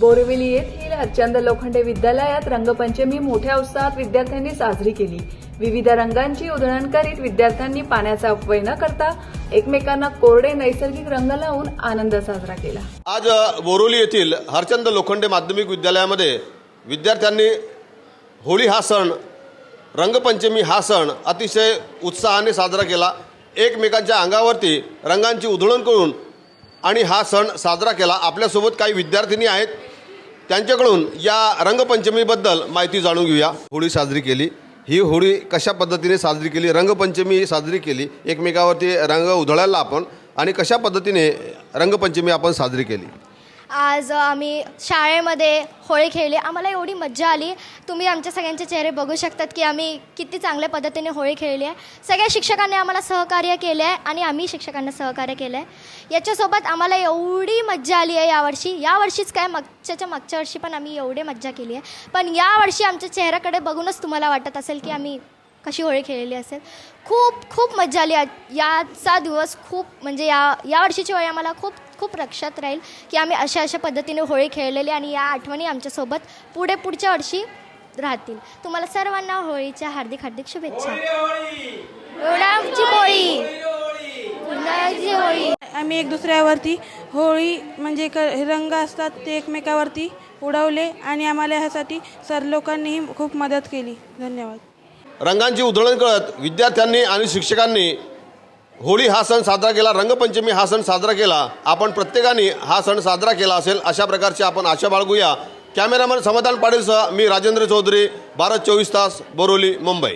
बोरिवली येथील हरचंद लोखंडे विद्यालयात रंगपंचमी मोठ्या उत्साहात विद्यार्थ्यांनी साजरी केली. विविध रंगांची उधळण करीत विद्यार्थ्यांनी पाण्याचा अपव्यय न करता एकमेकांना कोरडे नैसर्गिक रंग लावून आनंद साजरा केला. आज बोरिवली येथील हरचंद लोखंडे माध्यमिक विद्यालयामध्ये विद्यार्थ्यांनी होळी हा सण रंगपंचमी हा सण अतिशय उत्साहाने साजरा केला. एकमेकांच्या अंगावरती रंगांची उधळण करून आणि हा सण साजरा केला. आपल्यासोबत काही विद्यार्थिनी आहेत. त्यांच्याकडून या रंगपंचमीबद्दल माहिती जाणून घेऊया. होळी साजरी केली. ही होळी कशा पद्धतीने साजरी केली? रंगपंचमी साजरी केली. एकमेकावरती रंग उधळायला आपण आणि कशा पद्धतीने रंगपंचमी आपण साजरी केली? आज आम्ही शाळेमध्ये होळी खेळली. आम्हाला एवढी मज्जा आली. तुम्ही आमच्या सगळ्यांचे चेहरे बघू शकतात की आम्ही किती चांगल्या पद्धतीने होळी खेळली आहे. सगळ्या शिक्षकांनी आम्हाला सहकार्य केलं आहे आणि आम्ही शिक्षकांना सहकार्य केलं आहे. याच्यासोबत आम्हाला एवढी मज्जा आली आहे यावर्षी. यावर्षीच काय मागच्याच्या मागच्या वर्षी पण आम्ही एवढी मज्जा केली आहे. पण यावर्षी आमच्या चेहऱ्याकडे बघूनच तुम्हाला वाटत असेल की आम्ही कशी होळी खेळलेली असेल. खूप खूप मज्जा आली. आज- याचा दिवस खूप म्हणजे या या वर्षीची होळी आम्हाला खूप खूप लक्षात राहील की आम्ही अशा अशा पद्धतीने होळी खेळलेली आणि या आठवणी आमच्यासोबत पुढे पुढच्या वर्षी राहतील. तुम्हाला सर्वांना होळीच्या हार्दिक हार्दिक शुभेच्छा. होळी होळी. आम्ही एक दुसऱ्यावरती होळी म्हणजे क रंग असतात ते एकमेकावरती उडवले आणि आम्हाला ह्यासाठी सर लोकांनीही खूप मदत केली. धन्यवाद. रंगांची उधळण कळत विद्यार्थ्यांनी आणि शिक्षकांनी होळी हा सण साजरा केला रंगपंचमी हा सण साजरा केला आपण प्रत्येकाने हा सण साजरा केला असेल अशा प्रकारची आपण आशा बाळगूया. कॅमेरामन समाधान पाटीलसह मी राजेंद्र चौधरी भारत चोवीस तास बोरोली मुंबई.